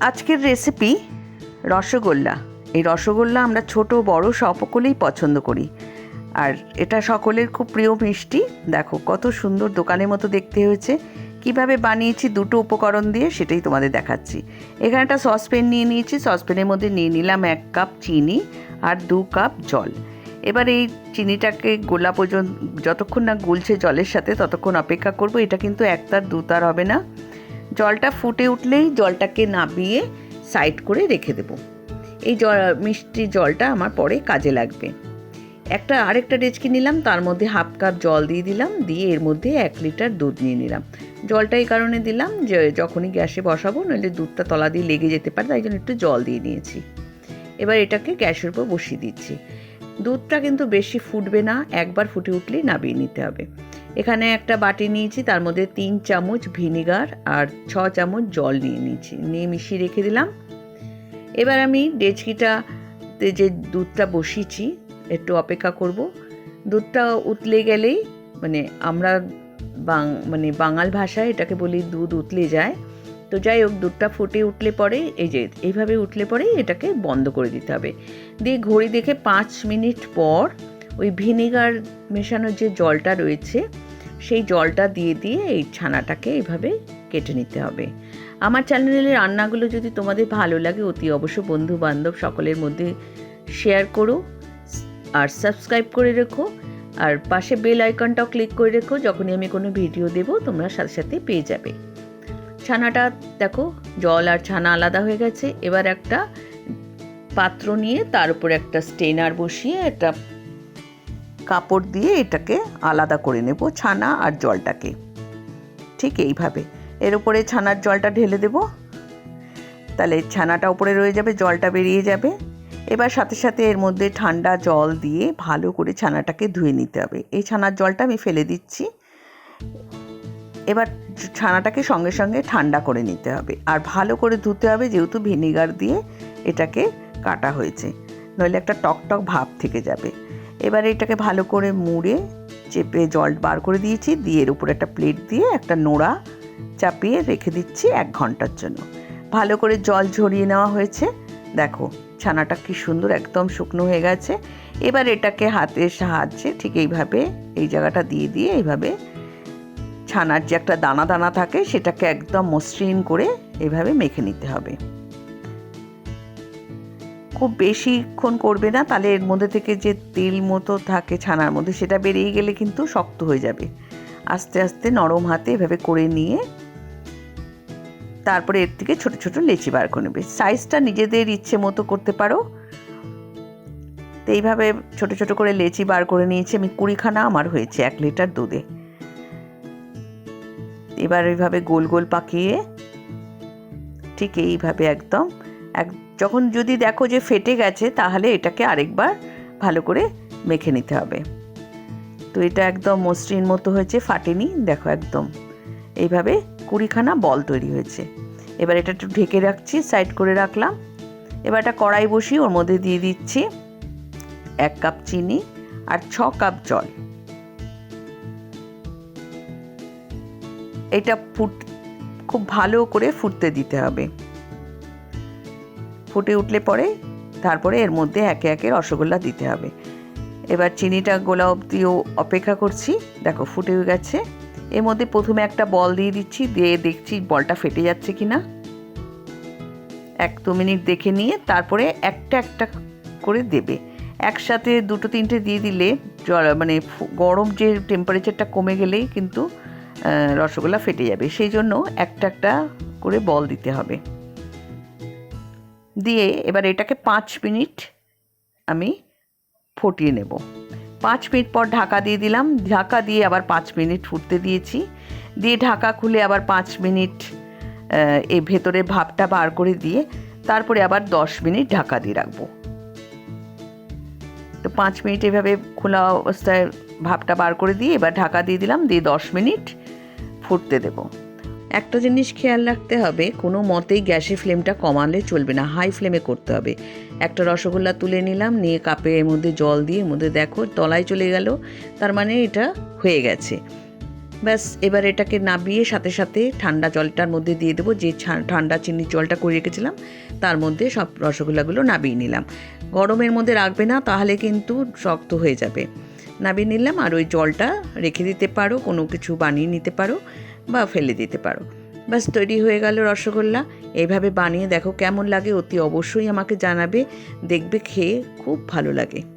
আজকের রেসিপি রসগোল্লা। এই রসগোল্লা আমরা ছোট, বড় সকলেই পছন্দ করি। আর এটা সকলের খুব প্রিয় মিষ্টি। দেখো কত সুন্দর দোকানের মতো দেখতে হয়েছে। কীভাবে বানিয়েছি দুটো উপকরণ দিয়ে সেটাই তোমাদের দেখাচ্ছি। এখানে একটা সসপ্যান নিয়ে নিয়েছি। সসপ্যানের মধ্যে নিয়ে নিলাম এক কাপ চিনি আর দু কাপ জল। এবার এই চিনিটাকে গোলা পর্যন্ত, যতক্ষণ না গুলছে জলের সাথে, ততক্ষণ অপেক্ষা করব। এটা কিন্তু একতার, দুতার হবে না। জলটা ফুটে উঠলেই জলটাকে নাবিয়ে সাইড করে রেখে দেব। এই জল, মিষ্টি জলটা আমার পরে কাজে লাগবে। একটা, আরেকটা ডেচকি নিলাম, তার মধ্যে হাফ কাপ জল দিয়ে দিলাম, দিয়ে এর মধ্যে এক লিটার দুধ নিয়ে নিলাম। জলটা এই কারণে দিলাম যে, যখনই গ্যাসে বসাবো, নইলে দুধটা তলা দিয়ে লেগে যেতে পারে, তাই জন্য একটু জল দিয়ে নিয়েছি। এবার এটাকে গ্যাসের উপর বসিয়ে দিচ্ছি। দুধটা কিন্তু বেশি ফুটবে না, একবার ফুটে উঠলেই নাবিয়ে নিতে হবে। এখানে একটা বাটি নিয়েছি, তার মধ্যে তিন চামচ ভিনিগার আর ছ চামচ জল নিয়ে নিয়েছি, নিয়ে মিশিয়ে রেখে দিলাম। এবার আমি ডেচকিটাতে যে দুধটা বসিয়েছি, একটু অপেক্ষা করব। দুধটা উতলে গেলেই মানে আমরা বাং মানে বাঙাল ভাষায় এটাকে বলি দুধ উতলে যায়। তো যাই হোক, দুধটা ফুটে উঠলে পরে, এই যে এইভাবে উঠলে পরেই এটাকে বন্ধ করে দিতে হবে। দিয়ে ঘড়ি দেখে পাঁচ মিনিট পর ওই ভিনেগার মেশানোর যে জলটা রয়েছে, সেই জলটা দিয়ে দিয়ে এই ছানাটাকে এইভাবে কেটে নিতে হবে। আমার চ্যানেলের রান্নাগুলো যদি তোমাদের ভালো লাগে, অতি অবশ্য বন্ধু বান্ধব সকলের মধ্যে শেয়ার করো আর সাবস্ক্রাইব করে রেখো। আর পাশে বেল আইকনটাও ক্লিক করে রেখো, যখনই আমি কোনো ভিডিও দেব, তোমরা সাথে সাথে পেয়ে যাবে। ছানাটা দেখো, জল আর ছানা আলাদা হয়ে গেছে। এবার একটা পাত্র নিয়ে তার উপর একটা স্টেনার বসিয়ে একটা কাপড় দিয়ে এটাকে আলাদা করে নেব ছানা আর জলটাকে। ঠিক এইভাবে। এর উপরে ছানার জলটা ঢেলে দেব। তাহলে ছানাটা উপরে রয়ে যাবে, জলটা বেরিয়ে যাবে। এবার সাথে সাথে এর মধ্যে ঠান্ডা জল দিয়ে ভালো করে ছানাটাকে ধুয়ে নিতে হবে। এই ছানার জলটা আমি ফেলে দিচ্ছি। এবার ছানাটাকে সঙ্গে সঙ্গে ঠান্ডা করে নিতে হবে। আর ভালো করে ধুতে হবে যেহেতু ভিনেগার দিয়ে এটাকে কাটা হয়েছে। নইলে একটা টকটক ভাব থেকে যাবে। এবার এটাকে ভালো করে মুড়ে চেপে জল বার করে দিয়েছি। দিয়ে এর উপরে একটা প্লেট দিয়ে একটা নোড়া চাপিয়ে রেখে দিচ্ছি এক ঘণ্টার জন্য। ভালো করে জল ঝরিয়ে নেওয়া হয়েছে। দেখো, ছানাটা কি সুন্দর একদম শুকনো হয়ে গেছে। এবার এটাকে হাতের সাহায্যে ঠিক এইভাবে এই জায়গাটা দিয়ে দিয়ে এইভাবে ছানার যে একটা দানা দানা থাকে, সেটাকে একদম মসৃণ করে এভাবে মেখে নিতে হবে। খুব বেশিক্ষণ করবে না, তাহলে এর মধ্যে থেকে যে তেল মতো থাকে ছানার মধ্যে সেটা বেরিয়ে গেলে কিন্তু শক্ত হয়ে যাবে। আস্তে আস্তে নরম হাতে এভাবে করে নিয়ে তারপরে এর থেকে ছোট ছোট লেচি বার করে নেবে। সাইজটা নিজেদের ইচ্ছে মতো করতে পারো। তো এইভাবে ছোট ছোট করে লেচি বার করে নিয়েছি, আমি কুড়িখানা আমার হয়েছে, এক লিটার দুধে। এবার এইভাবে গোল গোল পাকিয়ে ঠিক এইভাবে একদম এক যখন যদি দেখো যে ফেটে গেছে, তাহলে এটাকে আরেকবার ভালো করে মেখে নিতে হবে। তো এটা একদম মসৃণ মতো হয়েছে, ফাটেনি, দেখো একদম। এইভাবে কুড়িখানা বল তৈরি হয়েছে। এবার এটা একটু ঢেকে রাখছি, সাইড করে রাখলাম। এবার একটা কড়াই বসিয়ে ওর মধ্যে দিয়ে দিচ্ছি এক কাপ চিনি আর ছ কাপ জল। এটা ফুট, খুব ভালো করে ফুটতে দিতে হবে। ফুটে উঠলে পরে তারপরে এর মধ্যে একে একে রসগোল্লা দিতে হবে। এবার চিনিটা গোলা অবধিও অপেক্ষা করছি। দেখো ফুটে গেছে। এর মধ্যে প্রথমে একটা বল দিয়ে দিচ্ছি, দিয়ে দেখছি বলটা ফেটে যাচ্ছে কি না এক দু মিনিট দেখে নিয়ে তারপরে একটা একটা করে দেবে। একসাথে দুটো তিনটে দিয়ে দিলে জল মানে গরম যে টেম্পারেচারটা কমে গেলেই কিন্তু রসগোল্লা ফেটে যাবে। সেই জন্য একটা একটা করে বল দিতে হবে। দিয়ে এবার এটাকে পাঁচ মিনিট আমি ফুটিয়ে নেব। পাঁচ মিনিট পর ঢাকা দিয়ে দিলাম। ঢাকা দিয়ে আবার পাঁচ মিনিট ফুটতে দিয়েছি। দিয়ে ঢাকা খুলে আবার পাঁচ মিনিট এই ভেতরে ভাবটা বার করে দিয়ে তারপরে আবার দশ মিনিট ঢাকা দিয়ে রাখব। তো পাঁচ মিনিট এভাবে খোলা অবস্থায় ভাবটা বার করে দিয়ে এবার ঢাকা দিয়ে দিলাম। দিয়ে দশ মিনিট ফুটতে দেব। একটা জিনিস খেয়াল রাখতে হবে, কোনো মতেই গ্যাসের ফ্লেমটা কমালে চলবে না, হাই ফ্লেমে করতে হবে। একটা রসগোল্লা তুলে নিলাম, নিয়ে কাপের মধ্যে জল দিয়ে, এর মধ্যে দেখো তলায় চলে গেল, তার মানে এটা হয়ে গেছে। ব্যাস, এবার এটাকে নাবিয়ে সাথে সাথে ঠান্ডা জলটার মধ্যে দিয়ে দেবো, যে ঠান্ডা চিনির জলটা করে রেখেছিলাম, তার মধ্যে সব রসগোল্লাগুলো নাবিয়ে নিলাম। গরমের মধ্যে রাখবে না, তাহলে কিন্তু শক্ত হয়ে যাবে। নাবিয়ে নিলাম, আর ওই জলটা রেখে দিতে পারো, কোনো কিছু বানিয়ে নিতে পারো। বা ফেলে দিতে পারো। ব্যাস, তৈরি হয়ে গেল রসগোল্লা। এইভাবে বানিয়ে দেখো কেমন লাগে, অতি অবশ্যই আমাকে জানাবে। দেখবে খেয়ে খুব ভালো লাগে।